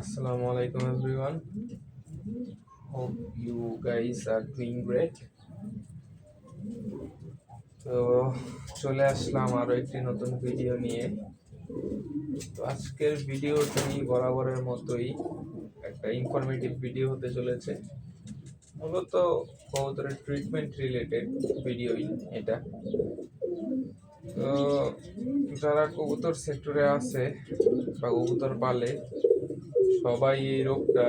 Assalamu আলাইকুম, everyone. Hope you guys are doing great. তো চলে আসলাম আরও একটি নতুন ভিডিও নিয়ে তো আজকের ভিডিওটি বরাবরের মতোই একটা ইনফরমেটিভ ভিডিও হতে চলেছে মূলত কবুতরের ট্রিটমেন্ট রিলেটেড ভিডিওই এটা তো যারা কবুতর সেক্টরে আছে বা কবুতর পালে সবাই এই রোগটা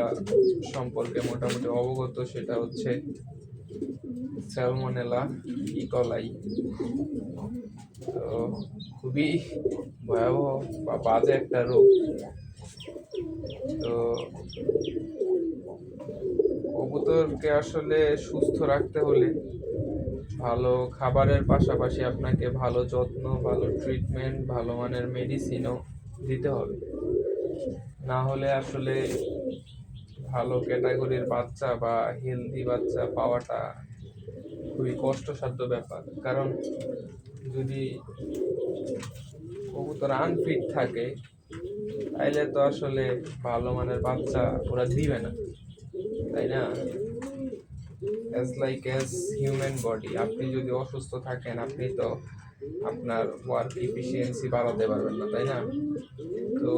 সম্পর্কে মোটামুটি অবগত, সেটা হচ্ছে স্যালমোনেলা ইকলাই তো খুবই ভয়াবহ বা বাজে একটা রোগ। তো কবুতরকে আসলে সুস্থ রাখতে হলে ভালো খাবারের পাশাপাশি আপনাকে ভালো যত্ন, ভালো ট্রিটমেন্ট ভালো মানের মেডিসিনও দিতে হবে। না হলে আসলে ভালো ক্যাটাগরির বাচ্চা বা হেলদি বাচ্চা পাওয়াটা খুবই কষ্টসাধ্য ব্যাপার। কারণ যদি কবুতর আনফিট থাকে, তাইলে তো আসলে ভালো মানের বাচ্চা ওরা দিবে না, তাই না? As like as human body আপনি যদি অসুস্থ থাকেন, আপনি তো আপনার ওয়ার্ক এফিসিয়েন্সি বাড়াতে পারবেন না, তাই না? তো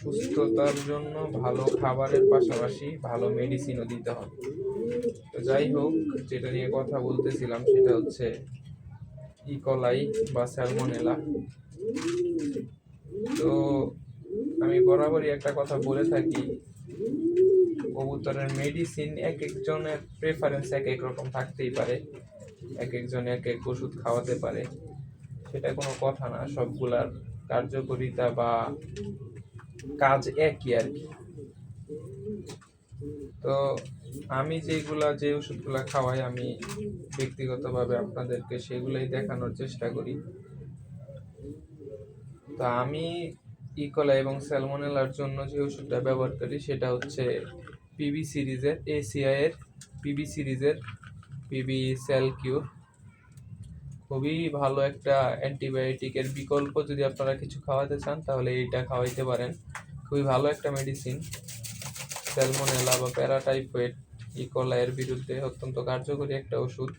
সুস্থতার জন্য ভালো খাবারের পাশাপাশি ভালো মেডিসিনও দিতে হবে। তো যাই হোক, যেটা নিয়ে কথা বলতেছিলাম সেটা হচ্ছে ইকলাই বা স্যালমোনেলা তো আমি বরাবরই একটা কথা বলে থাকি কবুতরের মেডিসিন এক একজনের প্রেফারেন্স এক এক রকম থাকতেই পারে। এক একজন এক এক ওষুধ খাওয়াতে পারে। সেটা কোনো কথা না, সবগুলার কার্যকারিতা বা কাজ একই আর কি। তো আমি যেগুলা যে ওষুধগুলা খাওয়াই, আমি ব্যক্তিগতভাবে আপনাদেরকে সেগুলাই দেখানোর চেষ্টা করি। তো আমি ইকলা এবং স্যালমোনেলার জন্য যে ওষুধটা ব্যবহার করি, সেটা হচ্ছে পিবি সিরিজের এসিআইয়ের পিবি সিরিজের, পিবি সেল কিউর খুবই ভালো একটা অ্যান্টিবায়োটিকের বিকল্প যদি আপনারা কিছু খাওয়াতে চান, তাহলে এইটা খাওয়াইতে পারেন। খুবই ভালো একটা মেডিসিন স্যালমোনেলা বা প্যারাটাইফয়েড ইকোলা এর বিরুদ্ধে অত্যন্ত কার্যকরী একটা ওষুধ।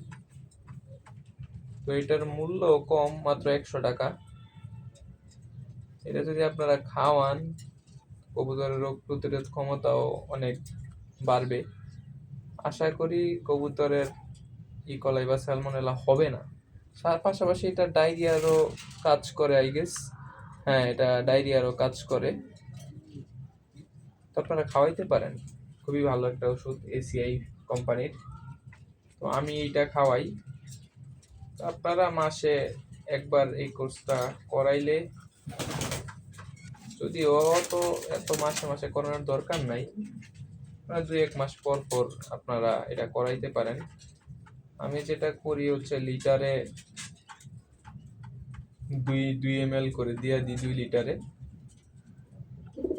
তো এটার মূল্য কম, মাত্র একশো টাকা। এটা যদি আপনারা খাওয়ান, কবুতরের রোগ প্রতিরোধ ক্ষমতাও অনেক বাড়বে। আশা করি কবুতরের ইকলাই বা স্যালমোনেলা হবে না। তার পাশাপাশি এটা ডায়রিয়ারও কাজ করে আই গেস হ্যাঁ এটা ডায়রিয়ারও কাজ করে। তো আপনারা খাওয়াইতে পারেন। খুবই ভালো একটা ওষুধ এসিআই কোম্পানির। তো আমি এইটা খাওয়াই। আপনারা মাসে একবার এই কোর্সটা করাইলে, যদিও অত এত মাসে মাসে করানোর দরকার নাই। আপনারা দুই এক মাস পর পর আপনারা এটা করাইতে পারেন। আমি যেটা করি হচ্ছে লিটারে দুই দুই এম করে দিয়ে দিই দুই লিটারে।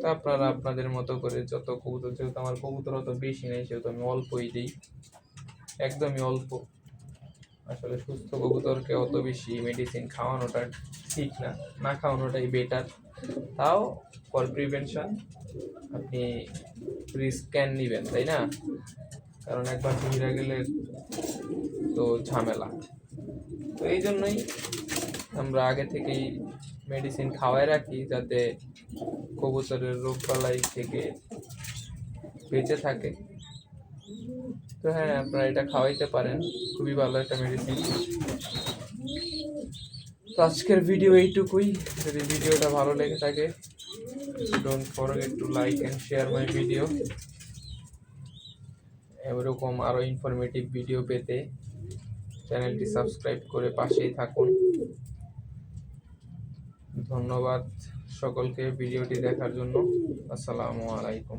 তো আপনারা আপনাদের মতো করে যত কবুতর, যেহেতু আমার কবুতর অত বেশি নেই, সেহেতু আমি অল্পই দিই। একদমই অল্প। আসলে সুস্থ কবুতরকে অত বেশি মেডিসিন খাওয়ানোটা ঠিক না না খাওয়ানোটাই বেটার তাও ফর প্রিভেনশন আপনি রিস্ক ক্যান নেবেন, তাই না? কারণ একবার ধরে গেলে তো ঝামেলা। তো এই জন্যই আমরা আগে থেকেই মেডিসিন খাওয়াই রাখি, যাতে কবুতরের রোগ বালাই থেকে বেঁচে থাকে। তো হ্যাঁ আপনারা এটা খাওয়াইতে পারেন, খুবই ভালো একটা মেডিসিন তো আজকের ভিডিও এইটুকুই। যদি ভিডিওটা ভালো লেগে থাকে don't forget to like and share my video এরকম আরও ইনফরমেটিভ ভিডিও পেতে চ্যানেলটি সাবস্ক্রাইব করে পাশেই থাকুন। ধন্যবাদ সকলকে ভিডিওটি দেখার জন্য। আসসালামু আলাইকুম।